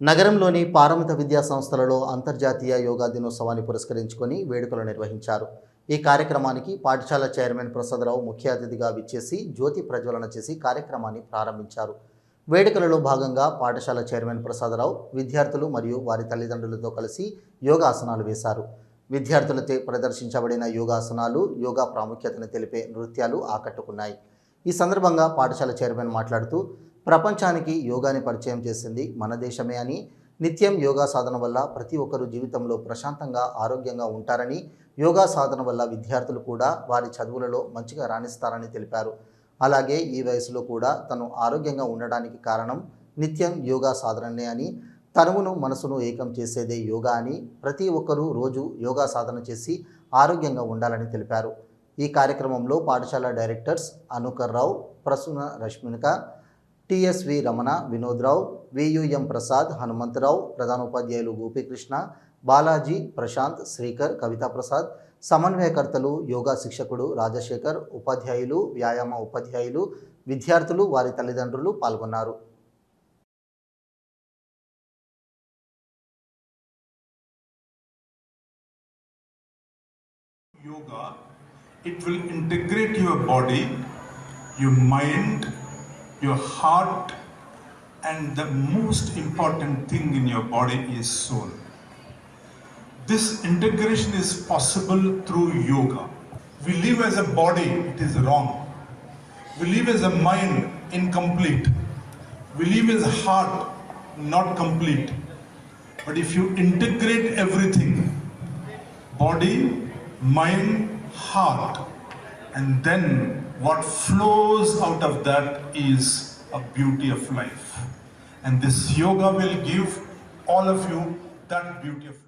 నగరంలోని పారమిత విద్యా సంస్థలలో అంతర్జాతీయ యోగా దినోత్సవాన్ని పురస్కరించుకొని వేడుకలు నిర్వహించారు. ఈ కార్యక్రమానికి పాఠశాల చైర్మన్ ప్రసాదరావు ముఖ్య అతిథిగా విచ్చేసి జ్యోతి ప్రజ్వలన చేసి కార్యక్రమాన్ని ప్రారంభించారు. వేడుకలలో భాగంగా పాఠశాల చైర్మన్ ప్రసాదరావు విద్యార్థులు మరియు వారి తల్లిదండ్రులతో కలిసి యోగాసనాలు వేశారు. విద్యార్థులతో ప్రదర్శించబడిన యోగాసనాలు యోగా ప్రాముఖ్యతను తెలిపే నృత్యాలు ఆకట్టుకున్నాయి. ఈ సందర్భంగా పాఠశాల చైర్మన్ మాట్లాడుతూ ప్రపంచానికి యోగాని పరిచయం చేసింది మన దేశమే అని నిత్యం యోగా సాధన వల్ల ప్రతి ఒక్కరు జీవితంలో ప్రశాంతంగా ఆరోగ్యంగా ఉంటారని యోగా సాధన వల్ల విద్యార్థులు కూడా వారి చదువులలో మంచిగా రాణిస్తారని తెలిపారు. అలాగే ఈ వయసులో కూడా తను ఆరోగ్యంగా ఉండడానికి కారణం నిత్యం యోగా సాధననే అని తనువును మనసును ఏకం చేసేదే యోగా అని ప్రతి ఒక్కరూ రోజు యోగా సాధన చేసి ఆరోగ్యంగా ఉండాలని తెలిపారు. ఈ కార్యక్రమంలో పాఠశాల directors Anukar Rao Prasuna Rashmika TSV Ramana Vinodrao VUM Prasad Hanumantharao ప్రధానోపాధ్యాయులు గోపీకృష్ణ బాలాజీ ప్రశాంత్ శ్రీకర్ కవితా ప్రసాద్ సమన్వయకర్తలు యోగా శిక్షకుడు రాజశేఖర్ ఉపాధ్యాయులు వ్యాయామ ఉపాధ్యాయులు విద్యార్థులు వారి తల్లిదండ్రులు పాల్గొన్నారు. Yoga, it will integrate your body, your mind, your heart, and the most important thing in your body is soul. This integration is possible through yoga. We live as a body, it is wrong. We live as a mind, incomplete. We live as a heart, not complete. But if you integrate everything, body, mind, heart. And then what flows out of that is a beauty of life. And this yoga will give all of you that beauty of life.